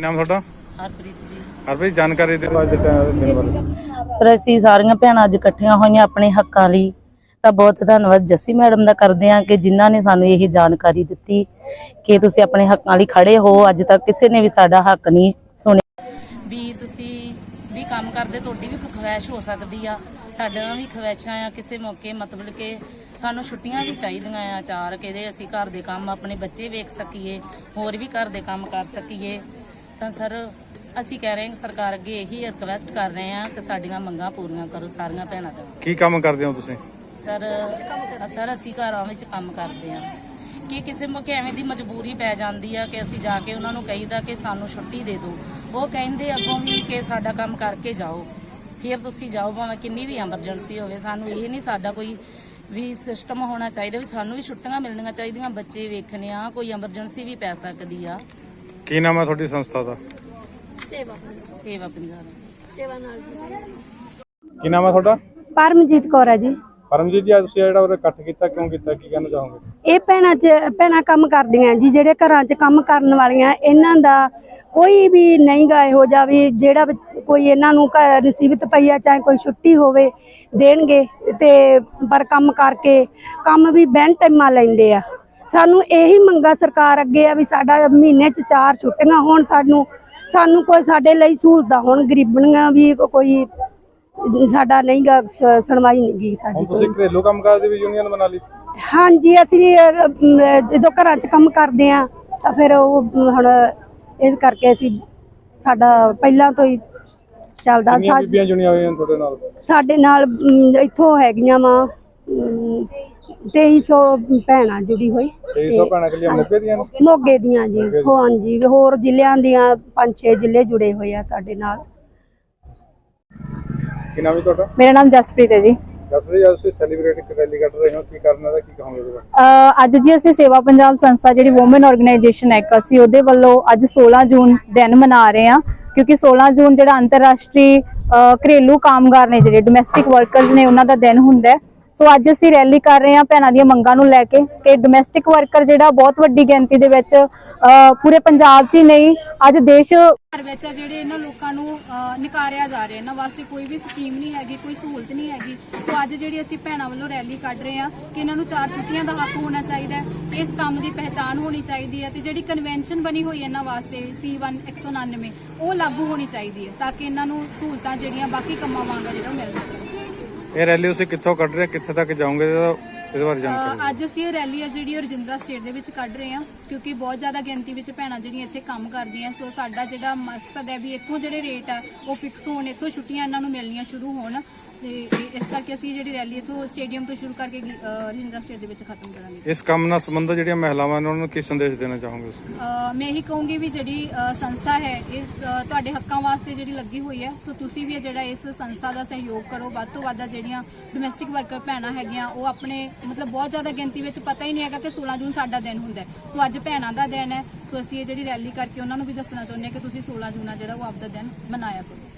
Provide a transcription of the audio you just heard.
ਕੀ ਨਾਮ ਤੁਹਾਡਾ? ਹਰਪ੍ਰੀਤ ਜੀ। ਹਰਪ੍ਰੀਤ ਜਾਣਕਾਰੀ ਦਿਓ। ਅੱਜ ਦੇ ਟਾਈਮ ਦਿਨ ਬਾਰੇ ਸਰ ਅਸੀਂ ਸਾਰੀਆਂ ਭੈਣਾਂ ਅੱਜ ਇਕੱਠੀਆਂ ਹੋਈਆਂ ਆਪਣੇ ਹੱਕਾਂ ਲਈ। ਤਾਂ ਬਹੁਤ ਧੰਨਵਾਦ ਜੱਸੀ ਮੈਡਮ ਦਾ ਕਰਦੇ ਹਾਂ ਕਿ ਜਿਨ੍ਹਾਂ ਨੇ ਸਾਨੂੰ ਇਹ ਜਾਣਕਾਰੀ ਦਿੱਤੀ ਕਿ ਤੁਸੀਂ ਆਪਣੇ ਹੱਕਾਂ ਲਈ ਖੜੇ ਹੋ। ਅੱਜ ਤੱਕ ਕਿਸੇ ਨੇ ਵੀ ਸਾਡਾ ਹੱਕ ਨਹੀਂ ਸੁਣਿਆ। ਵੀ ਤੁਸੀਂ ਵੀ ਕੰਮ ਕਰਦੇ ਤੁਹਾਡੀ ਵੀ ਖਵਾਇਸ਼ ਹੋ ਸਕਦੀ ਆ। ਸਾਡੀਆਂ ਵੀ ਖਵਾਇਸ਼ਾਂ ਆ ਕਿਸੇ ਮੌਕੇ ਮਤਲਬ ਕਿ ਸਾਨੂੰ ਛੁੱਟੀਆਂ ਵੀ ਚਾਹੀਦੀਆਂ ਆ ਚਾਰ ਕਿਤੇ ਅਸੀਂ ਘਰ ਦੇ ਕੰਮ ਆਪਣੇ ਬੱਚੇ ਵੇਖ ਸਕੀਏ ਹੋਰ ਵੀ ਘਰ ਦੇ ਕੰਮ ਕਰ ਸਕੀਏ। ਤਾਂ ਸਰ ਅਸੀਂ ਕਹਿ ਰਹੇ ਹਾਂ ਕਿ ਸਰਕਾਰ ਅੱਗੇ ਇਹੀ ਰਿਕਵੈਸਟ ਕਰ ਰਹੇ ਹਾਂ ਕਿ ਸਾਡੀਆਂ ਮੰਗਾਂ ਪੂਰੀਆਂ ਕਰੋ ਸਾਰੀਆਂ ਭੈਣਾਂ ਦਾ। ਕੀ ਕੰਮ ਕਰਦੇ ਹੋ ਤੁਸੀਂ? ਸਰ ਸਰ ਅਸੀਂ ਘਰਾਂ ਵਿੱਚ ਕੰਮ ਕਰਦੇ ਹਾਂ। ਕਿ ਕਿਸੇ ਮੌਕੇ ਐਵੇਂ ਦੀ ਮਜਬੂਰੀ ਪੈ ਜਾਂਦੀ ਆ ਕਿ ਅਸੀਂ ਜਾ ਕੇ ਉਹਨਾਂ ਨੂੰ ਕਹੀਦਾ ਕਿ ਸਾਨੂੰ ਛੁੱਟੀ ਦੇ ਦਿਓ। ਉਹ ਕਹਿੰਦੇ ਅੱਗੋਂ ਵੀ ਕਿ ਸਾਡਾ ਕੰਮ ਕਰਕੇ ਜਾਓ। ਫਿਰ ਤੁਸੀਂ ਜਾਓ ਭਾਵੇਂ ਕਿੰਨੀ ਵੀ ਐਮਰਜੈਂਸੀ ਹੋਵੇ ਸਾਨੂੰ ਇਹ ਨਹੀਂ ਸਾਡਾ ਕੋਈ ਵੀ ਸਿਸਟਮ ਹੋਣਾ ਚਾਹੀਦਾ ਵੀ ਸਾਨੂੰ ਵੀ ਛੁੱਟੀਆਂ ਮਿਲਣੀਆਂ ਚਾਹੀਦੀਆਂ ਬੱਚੇ ਵੇਖਣੇ ਆ ਕੋਈ ਐਮਰਜੈਂਸੀ ਵੀ ਪੈ ਸਕਦੀ ਆ। ਕੀ ਨਾਮ ਹੈ ਤੁਹਾਡੀ ਸੰਸਥਾ ਦਾ? ਸੇਵਾ ਪੰਜਾਬ। ਜੀ ਕੀ ਨਾਮ ਹੈ ਤੁਹਾਡਾ? ਪਰਮਜੀਤ ਕੌਰ ਹੈ ਜੀ। ਪਰਮਜੀਤ ਜੀ ਅੱਜ ਤੁਸੀਂ ਜਿਹੜਾ ਉਹ ਇਕੱਠ ਕੀਤਾ ਕਿਉਂ ਕੀਤਾ ਕੀ ਕਹਿਣਾ ਚਾਹੋਗੇ? ਇਹ ਭੈਣਾਂ ਚ ਭੈਣਾਂ ਕੰਮ ਕਰਦੀਆਂ ਜੀ ਜਿਹੜੇ ਘਰਾਂ 'ਚ ਕੰਮ ਕਰਨ ਵਾਲੀਆਂ ਇਹਨਾਂ ਦਾ ਕੋਈ ਵੀ ਨਹੀਂ ਗਾ ਇਹੋ ਜਿਹਾ ਵੀ ਜਿਹੜਾ ਕੋਈ ਇਹਨਾਂ ਨੂੰ ਮੁਸੀਬਤ ਪਈ ਆ ਚਾਹੇ ਕੋਈ ਛੁੱਟੀ ਹੋਵੇ ਦੇਣਗੇ ਤੇ ਪਰ ਕੰਮ ਕਰਕੇ ਕੰਮ ਵੀ ਬੈਨ ਟਾਈਮਾਂ ਲੈਂਦੇ ਆ। ਸਾਨੂੰ ਇਹੀ ਮੰਗਾ ਸਰਕਾਰ ਅੱਗੇ ਆ ਵੀ ਸਾਡਾ ਮਹੀਨੇ 'ਚ ਚਾਰ ਛੁੱਟੀਆਂ ਹੋਣ ਸਾਨੂੰ ਸਾਨੂੰ ਕੋਈ ਸਾਡੇ ਲਈ ਸਹੂਲਤਾਂ ਹੋਣ ਗਰੀਬਣੀਆਂ ਵੀ ਕੋਈ ਸਾਡਾ ਨਹੀਂ ਗਾ ਸੁਣਵਾਈ ਨਹੀਂ ਗੀ ਸਾਡੀ ਹੁਣ ਕੋਈ। ਤੁਸੀਂ ਘਰੇਲੂ ਕੰਮਕਾਜ ਦੀ ਵੀ ਯੂਨੀਅਨ ਬਣਾ ਲਈ? ਹਾਂਜੀ ਅਸੀਂ ਜਦੋਂ ਘਰਾਂ 'ਚ ਕੰਮ ਕਰਦੇ ਆ ਤਾਂ ਫਿਰ ਉਹ ਹੁਣ ਇਸ ਕਰਕੇ ਅਸੀਂ ਸਾਡਾ ਪਹਿਲਾਂ ਤੋਂ ਹੀ ਚੱਲਦਾ ਨਾਲ? ਸਾਡੇ ਨਾਲ ਇੱਥੋਂ ਹੈਗੀਆਂ ਵਾ। 2300 ਭੈਣਾਂ ਜੁੜੀ ਹੋਈ। 2300 ਭੈਣਾਂ ਕੱਲੀਆਂ ਮੋਗੇ ਦੀਆਂ ਨੇ? ਮੋਗੇ ਦੀਆਂ ਜੀ ਹਾਂਜੀ ਹੋਰ ਜ਼ਿਲ੍ਹਿਆਂ ਦੀਆਂ ਪੰਜ ਛੇ ਜ਼ਿਲ੍ਹੇ ਜੁੜੇ ਹੋਏ ਆ ਸਾਡੇ ਨਾਲ। ਕੀ ਨਾਮ ਹੈ ਤੁਹਾਡਾ? ਮੇਰਾ ਨਾਮ ਜਸਪ੍ਰੀਤ ਹੈ ਜੀ। ਦੱਸੋ ਜੀ ਅੱਜ ਤੁਸੀਂ ਸੈਲੀਬ੍ਰੇਟ ਇੱਕ ਰੈਲੀ ਕੱਢ ਰਹੇ ਹੋ ਕੀ ਕਰਨਾ ਦਾ ਕੀ ਕਹੋਗੇ ਇਹਦੇ ਬਾਰੇ ਅਹ ਅੱਜ ਜੀ ਅਸੀਂ ਸੇਵਾ ਪੰਜਾਬ ਸੰਸਥਾ ਜਿਹੜੀ ਔਮਨ ਆਰਗੇਨਾਈਜੇਸ਼ਨ ਹੈ ਅਸੀਂ ਉਹਦੇ ਵੱਲੋਂ ਅੱਜ 16 ਜੂਨ ਦਿਨ ਮਨਾ ਰਹੇ ਹਾਂ ਕਿਉਂਕਿ 16 ਜੂਨ ਜਿਹੜਾ ਅੰਤਰਰਾਸ਼ਟਰੀ ਅਹ ਘਰੇਲੂ ਕਾਮਗਾਰ ਨੇ ਜਿਹੜੇ ਡੋਮੈਸਟਿਕ ਵਰਕਰਸ ਨੇ ਉਹਨਾਂ ਦਾ ਦਿਨ ਹੁੰਦਾ ਹੈ। ਸੋ ਅੱਜ ਅਸੀਂ ਰੈਲੀ ਕਰ ਰਹੇ ਹਾਂ ਭੈਣਾਂ ਦੀਆਂ ਮੰਗਾਂ ਨੂੰ ਲੈ ਕੇ ਕਿ ਡੋਮੈਸਟਿਕ ਵਰਕਰ ਜਿਹੜਾ ਬਹੁਤ ਵੱਡੀ ਗਿਣਤੀ ਦੇ ਵਿੱਚ ਪੂਰੇ ਪੰਜਾਬ 'ਚ ਹੀ ਨਹੀਂ, ਅੱਜ ਦੇਸ਼ ਘਰ ਵਿੱਚ ਜਿਹੜੇ ਇਹਨਾਂ ਲੋਕਾਂ ਨੂੰ ਨਿਕਾਰਿਆ ਜਾ ਰਿਹਾ ਇਹਨਾਂ ਵਾਸਤੇ ਕੋਈ ਵੀ ਸਕੀਮ ਨਹੀਂ ਹੈਗੀ, ਕੋਈ ਸਹੂਲਤ ਨਹੀਂ ਹੈਗੀ। ਸੋ ਅੱਜ ਜਿਹੜੀ ਅਸੀਂ ਭੈਣਾਂ ਵੱਲੋਂ ਰੈਲੀ ਕੱਢ ਰਹੇ ਹਾਂ ਕਿ ਇਹਨਾਂ ਨੂੰ ਚਾਰ ਛੁੱਟੀਆਂ ਦਾ ਹੱਕ ਹੋਣਾ ਚਾਹੀਦਾ ਹੈ, ਇਸ ਕੰਮ ਦੀ ਪਹਿਚਾਣ ਹੋਣੀ ਚਾਹੀਦੀ ਹੈ ਤੇ ਜਿਹੜੀ ਕਨਵੈਨਸ਼ਨ ਬਣੀ ਹੋਈ ਇਹਨਾਂ ਵਾਸਤੇ C1 199 ਉਹ ਲਾਗੂ ਹੋਣੀ ਚਾਹੀਦੀ ਹੈ ਤਾਂ ਕਿ ਇਹਨਾਂ ਨੂੰ ਸਹੂਲਤਾਂ ਜਿਹੜੀਆਂ ਬਾਕੀ ਕੰਮਾਂ ਵਾਂਗ ਜਿਹੜਾ ਮਿਲ ਸਕੇ ਇਹ ਰੈਲੀ ਤੁਸੀਂ ਕਿੱਥੋਂ ਕੱਢ ਰਹੇ ਹੋ? ਕਿੱਥੇ ਤੱਕ ਜਾਓਗੇ? ਇਹਦਾ ਇਹਦੇ ਬਾਰੇ ਜਾਣਕਾਰੀ ਅੱਜ ਅਸੀਂ ਇਹ ਰੈਲੀ ਹੈ ਜਿਹੜੀ ਉਹ ਰਜਿੰਦਰਾ ਸਟੇਟ ਦੇ ਵਿੱਚ ਕੱਢ ਰਹੇ ਹਾਂ ਕਿਉਂਕਿ ਬਹੁਤ ਜ਼ਿਆਦਾ ਗਿਣਤੀ ਵਿੱਚ ਭੈਣਾਂ ਜਿਹੜੀਆਂ ਇੱਥੇ ਕੰਮ ਕਰਦੀਆਂ। ਸੋ ਸਾਡਾ ਜਿਹੜਾ ਮਕਸਦ ਹੈ ਵੀ ਇੱਥੋਂ ਜਿਹੜੇ ਰੇਟ ਹੈ ਉਹ ਫਿਕਸ ਹੋਣ ਇੱਥੋਂ ਛੁੱਟੀਆਂ ਇਹਨਾਂ ਨੂੰ ਮਿਲਣੀਆਂ ਸ਼ੁਰੂ ਹੋਣ। ਤੇ ਇਸ ਕਰਕੇ ਅਸੀਂ ਜਿਹੜੀ ਰੈਲੀ ਇੱਥੋਂ ਸਟੇਡੀਅਮ ਤੋਂ ਸ਼ੁਰੂ ਕਰਕੇ ਰਜਿੰਦਰਾ ਸਟੇਟ ਦੇ ਵਿੱਚ ਖਤਮ ਕਰਾਂਗੇ। ਇਸ ਕੰਮ ਨਾਲ ਸੰਬੰਧਿਤ ਜਿਹੜੀਆਂ ਮਹਿਲਾਵਾਂ ਨੇ ਉਹਨਾਂ ਨੂੰ ਕੀ ਸੰਦੇਸ਼ ਦੇਣਾ ਚਾਹੋਗੇ ਮੈਂ ਇਹੀ ਕਹੂੰਗੀ ਵੀ ਜਿਹੜੀ ਸੰਸਥਾ ਹੈ ਇਹ ਤੁਹਾਡੇ ਹੱਕਾਂ ਵਾਸਤੇ ਜਿਹੜੀ ਲੱਗੀ ਹੋਈ ਹੈ ਸੋ ਤੁਸੀਂ ਵੀ ਜਿਹੜਾ ਇਸ ਸੰਸਥਾ ਦਾ ਸਹਿਯੋਗ ਕਰੋ। ਵੱਧ ਤੋਂ ਵੱਧ ਜਿਹੜੀਆਂ ਡੋਮੈਸਟਿਕ ਵਰਕਰ ਭੈਣਾਂ ਹੈਗੀਆਂ ਉਹ ਆਪਣੇ ਮਤਲਬ ਬਹੁਤ ਜ਼ਿਆਦਾ ਗਿਣਤੀ ਵਿੱਚ ਪਤਾ ਹੀ ਨਹੀਂ ਹੈਗਾ ਕਿ 16 ਜੂਨ ਸਾਡਾ ਦਿਨ ਹੁੰਦਾ ਸੋ ਅੱਜ ਭੈਣਾਂ ਦਾ ਦਿਨ ਹੈ। ਸੋ ਅਸੀਂ ਇਹ ਜਿਹੜੀ ਰੈਲੀ ਕਰਕੇ ਉਹਨਾਂ ਨੂੰ ਵੀ ਦੱਸਣਾ ਚਾਹੁੰਦੇ ਹਾਂ ਕਿ ਤੁਸੀਂ 16 ਜੂਨ ਆ ਜਿਹੜਾ ਉਹ ਆਪਦਾ ਦਿਨ ਮਨਾਇਆ ਕਰੋ।